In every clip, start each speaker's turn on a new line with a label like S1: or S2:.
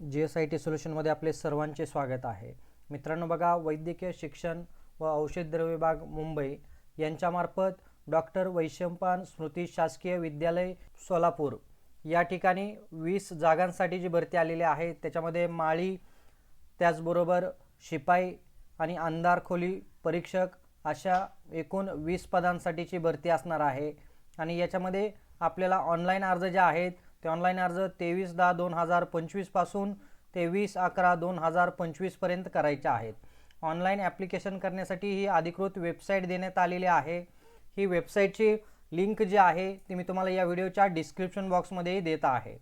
S1: G S I T सोल्युशनमध्ये आपले सर्वांचे स्वागत आहे. मित्रांनो बघा वैद्यकीय शिक्षण व औषधद्रव्य विभाग मुंबई यांच्यामार्फत डॉक्टर वैशंपान स्मृती शासकीय विद्यालय सोलापूर या ठिकाणी वीस जागांसाठी जी भरती आलेली आहे त्याच्यामध्ये माळी त्याचबरोबर शिपाई आणि अंधार खोली परीक्षक अशा एकूण वीस पदांसाठीची भरती असणार आहे. आणि याच्यामध्ये आपल्याला ऑनलाईन अर्ज जे आहेत ते ऑनलाईन अर्ज तेवीस दहा दोन हजार पंचवीसपासून ते वीस अकरा दोन हजार पंचवीसपर्यंत करायचे आहेत. ऑनलाईन ॲप्लिकेशन करण्यासाठी ही अधिकृत वेबसाईट देण्यात आलेली आहे. ही वेबसाईटची लिंक जी आहे ती मी तुम्हाला या व्हिडिओच्या डिस्क्रिप्शन बॉक्समध्येही देत आहे.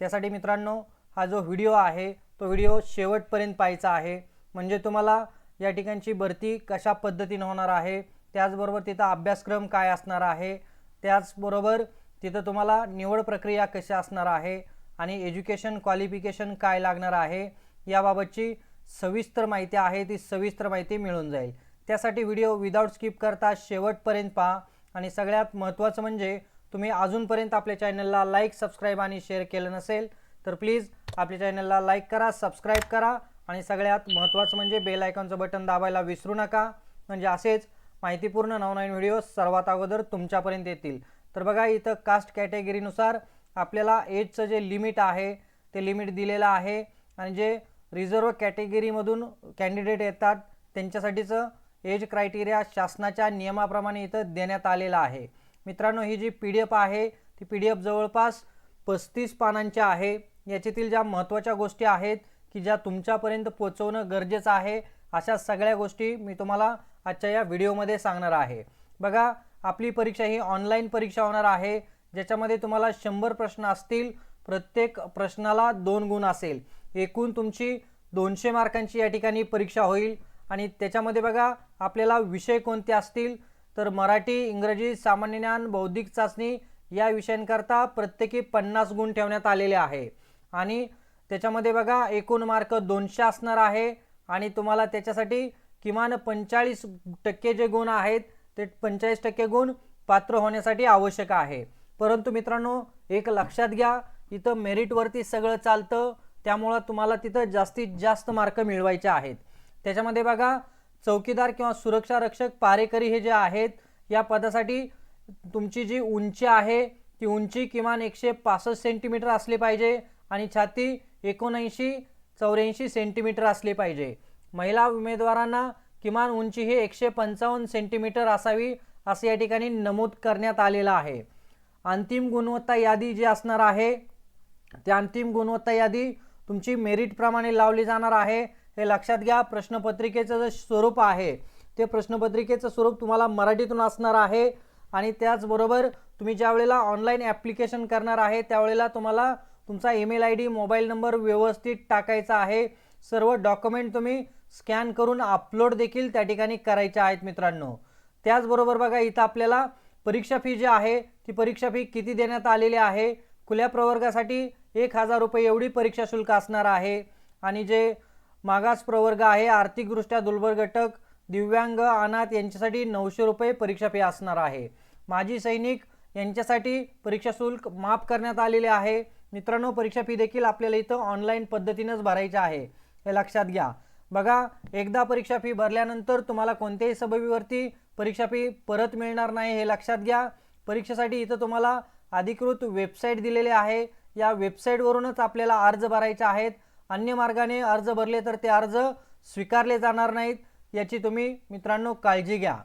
S1: त्यासाठी मित्रांनो हा जो व्हिडिओ आहे तो व्हिडिओ शेवटपर्यंत पाहायचा आहे. म्हणजे तुम्हाला या ठिकाणची भरती कशा पद्धतीनं होणार आहे त्याचबरोबर तिथं अभ्यासक्रम काय असणार आहे त्याचबरोबर तिथं तुम्हाला निवड प्रक्रिया कशी असणार आहे आणि एज्युकेशन क्वालिफिकेशन काय लागणार आहे याबाबतची सविस्तर माहिती आहे ती सविस्तर माहिती मिळून जाईल. त्यासाठी व्हिडिओ विदाऊट स्किप करता शेवटपर्यंत पहा. आणि सगळ्यात महत्त्वाचं म्हणजे तुम्ही अजूनपर्यंत आपल्या चॅनलला लाईक सबस्क्राईब आणि शेअर केलं नसेल तर प्लीज आपल्या चॅनलला लाईक करा सबस्क्राईब करा. आणि सगळ्यात महत्त्वाचं म्हणजे बेल आयकॉनचं बटन दाबायला विसरू नका. म्हणजे असेच माहितीपूर्ण नवनवीन व्हिडिओ सर्वात अगोदर तुमच्यापर्यंत येतील. तर बघा इथं कास्ट कॅटेगरीनुसार आपल्याला एजचं जे लिमिट आहे ते लिमिट दिलेलं आहे. आणि जे रिझर्व कॅटेगरीमधून कॅन्डिडेट येतात त्यांच्यासाठीचं एज क्रायटेरिया शासनाच्या नियमाप्रमाणे इथं देण्यात आलेलं आहे. मित्रांनो ही जी पी डी एफ आहे ती पी डी एफ जवळपास पस्तीस पानांची आहे. याच्यातील ज्या महत्त्वाच्या गोष्टी आहेत की ज्या तुमच्यापर्यंत पोचवणं गरजेचं आहे अशा सगळ्या गोष्टी मी तुम्हाला आजच्या या व्हिडिओमध्ये सांगणार आहे. बघा आपली परीक्षा ही ऑनलाईन परीक्षा होणार आहे. ज्याच्यामध्ये तुम्हाला शंभर प्रश्न असतील. प्रत्येक प्रश्नाला दोन गुण असेल. एकूण तुमची दोनशे मार्कांची या ठिकाणी परीक्षा होईल. आणि त्याच्यामध्ये बघा आपल्याला विषय कोणते असतील? तर मराठी इंग्रजी सामान्य ज्ञान बौद्धिक चाचणी या विषयांकरता प्रत्येकी पन्नास गुण ठेवण्यात आलेले आहे. आणि त्याच्यामध्ये बघा एकूण मार्क दोनशे असणार आहे. आणि तुम्हाला त्याच्यासाठी किमान पंचेचाळीस टक्के जे गुण आहेत ते पंचेचाळीस टक्के गुण पात्र होण्यासाठी आवश्यक आहे. परंतु मित्रांनो एक लक्षात घ्या इथं मेरिटवरती सगळं चालतं त्यामुळं तुम्हाला तिथं जास्तीत जास्त मार्क मिळवायचे आहेत. त्याच्यामध्ये बघा चौकीदार किंवा सुरक्षा रक्षक पारेकरी हे जे आहेत या पदासाठी तुमची जी उंची आहे ती उंची किमान एकशे पासष्ट सेंटीमीटर असली पाहिजे आणि छाती एकोणऐंशी चौऱ्याऐंशी सेंटीमीटर असली पाहिजे. महिला उमेदवारांना किमान उंची ही एकशे पंचावन्न सेंटीमीटर असावी असं या ठिकाणी नमूद करण्यात आलेलं आहे. अंतिम गुणवत्ता यादी जी असणार आहे त्या अंतिम गुणवत्ता यादी तुमची मेरिटप्रमाणे लावली जाणार आहे. हे लक्षात घ्या प्रश्नपत्रिकेचं जे स्वरूप आहे ते प्रश्नपत्रिकेचं स्वरूप तुम्हाला मराठीतून असणार आहे. आणि त्याचबरोबर तुम्ही ज्या वेळेला ऑनलाईन ॲप्लिकेशन करणार आहे त्यावेळेला तुम्हाला तुमचा email I D mobile number व्यवस्थित टाकायचा आहे. सर्व डॉक्युमेंट तुम्ही स्कॅन करून अपलोड देखील त्या ठिकाणी करायच्या आहेत मित्रांनो. त्याचबरोबर बघा इथं आपल्याला परीक्षा फी जी आहे ती परीक्षा फी किती देण्यात आलेली आहे? खुल्या प्रवर्गासाठी एक हजार रुपये एवढी परीक्षा शुल्क असणार आहे. आणि जे मागास प्रवर्ग आहे आर्थिकदृष्ट्या दुर्बल घटक दिव्यांग अनाथ यांच्यासाठी नऊशे रुपये परीक्षा फी असणार आहे. माजी सैनिक यांच्यासाठी परीक्षा शुल्क माफ करण्यात आलेले आहे. मित्रांनो परीक्षा फी देखील आपल्याला इथं ऑनलाईन पद्धतीनंच भरायची आहे. हे लक्षात घ्या. बघा एकदा परीक्षा फी भरल्यानंतर तुम्हाला कोणत्याही सबबीवरती परीक्षा फी परत मिळणार नाही हे लक्षात घ्या. परीक्षेसाठी इथं तुम्हाला अधिकृत वेबसाईट दिलेली आहे. या वेबसाईटवरूनच आपल्याला अर्ज भरायचे आहेत. अन्य मार्गाने अर्ज भरले तर ते अर्ज स्वीकारले जाणार नाहीत याची तुम्ही मित्रांनो काळजी घ्या.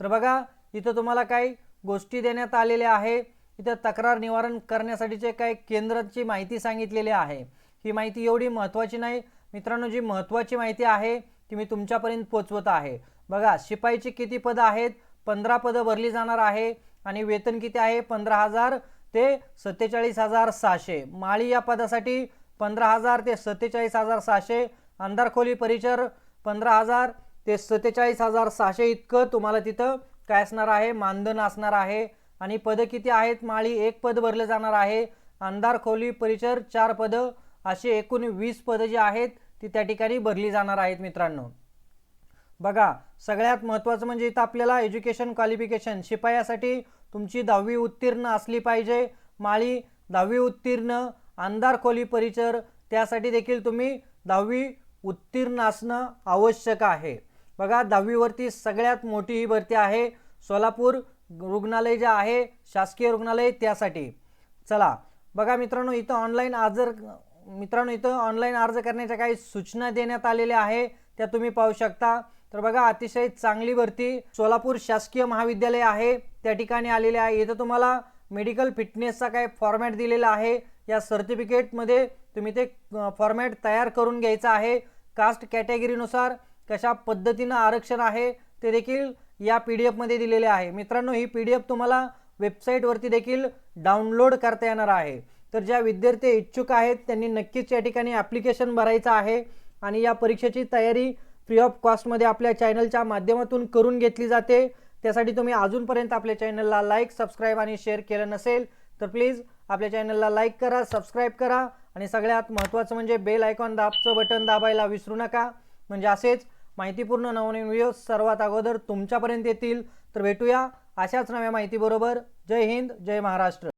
S1: तर बघा इथं तुम्हाला काही गोष्टी देण्यात आलेल्या आहे. इथं तक्रार निवारण करण्यासाठीचे काही केंद्राची माहिती सांगितलेली आहे. ही माहिती एवढी महत्त्वाची नाही मित्रांनो जी महत्त्वाची माहिती आहे ती मी तुमच्यापर्यंत पोचवत आहे. बघा शिपाईची किती पदं आहेत? पंधरा पदं भरली जाणार आहे आणि वेतन किती आहे? पंधरा हजार ते सत्तेचाळीस हजार सहाशे. माळी या पदासाठी पंधरा हजार ते सत्तेचाळीस हजार सहाशे. अंधारखोली परिचर पंधरा हजार ते सत्तेचाळीस हजार सहाशे इतकं तुम्हाला तिथं काय असणार आहे? मानधन असणार आहे. आणि पदं किती आहेत? माळी एक पद भरलं जाणार आहे. अंधारखोली परिचर चार पदं. असे एकूण वीस पदं जी आहेत ती त्या ठिकाणी भरली जाणार आहेत मित्रांनो. बघा सगळ्यात महत्त्वाचं म्हणजे इथं आपल्याला एज्युकेशन क्वालिफिकेशन शिपायासाठी तुमची दहावी उत्तीर्ण असली पाहिजे. माळी दहावी उत्तीर्ण आमदार खोली परिचर त्यासाठी देखील तुम्ही दहावी उत्तीर्ण असणं आवश्यक आहे. बघा दहावीवरती सगळ्यात मोठी ही भरती आहे. सोलापूर रुग्णालय जे आहे शासकीय रुग्णालय त्यासाठी. चला बघा मित्रांनो इथं ऑनलाईन अर्ज मित्रांनो इथं ऑनलाईन अर्ज करण्याच्या काही सूचना देण्यात आलेल्या आहे त्या तुम्ही पाहू शकता. तर बघा अतिशय चांगली भरती सोलापूर शासकीय महाविद्यालय आहे त्या ठिकाणी आलेले आहे. इथं तुम्हाला मेडिकल फिटनेसचा काय फॉर्मॅट दिलेला आहे. या सर्टिफिकेटमध्ये तुम्ही ते फॉर्मॅट तयार करून घ्यायचं आहे. कास्ट कॅटेगरीनुसार कशा पद्धतीनं आरक्षण आहे ते देखील या पी डी एफमध्ये दिलेले आहे. मित्रांनो ही पी डी एफ तुम्हाला वेबसाईटवरती देखील डाउनलोड करता येणार आहे. तर ज्या विद्यार्थी इच्छुक आहेत त्यांनी नक्कीच या ठिकाणी ॲप्लिकेशन भरायचं आहे. आणि या परीक्षेची तयारी फ्री ऑफ कॉस्टमध्ये आपल्या चॅनलच्या माध्यमातून करून घेतली जाते. त्यासाठी तुम्ही अजूनपर्यंत आपल्या चॅनलला लाईक सबस्क्राईब आणि शेअर केलं नसेल तर प्लीज आपल्या चॅनलला लाईक करा सबस्क्राईब करा. आणि सगळ्यात महत्त्वाचं म्हणजे बेल आयकॉन दाबचं बटन दाबायला विसरू नका. म्हणजे असेच माहितीपूर्ण नवनवीन व्हिडिओ सर्वात अगोदर तुमच्यापर्यंत येतील. तर भेटूया अशाच नव्या माहितीबरोबर. जय हिंद जय महाराष्ट्र.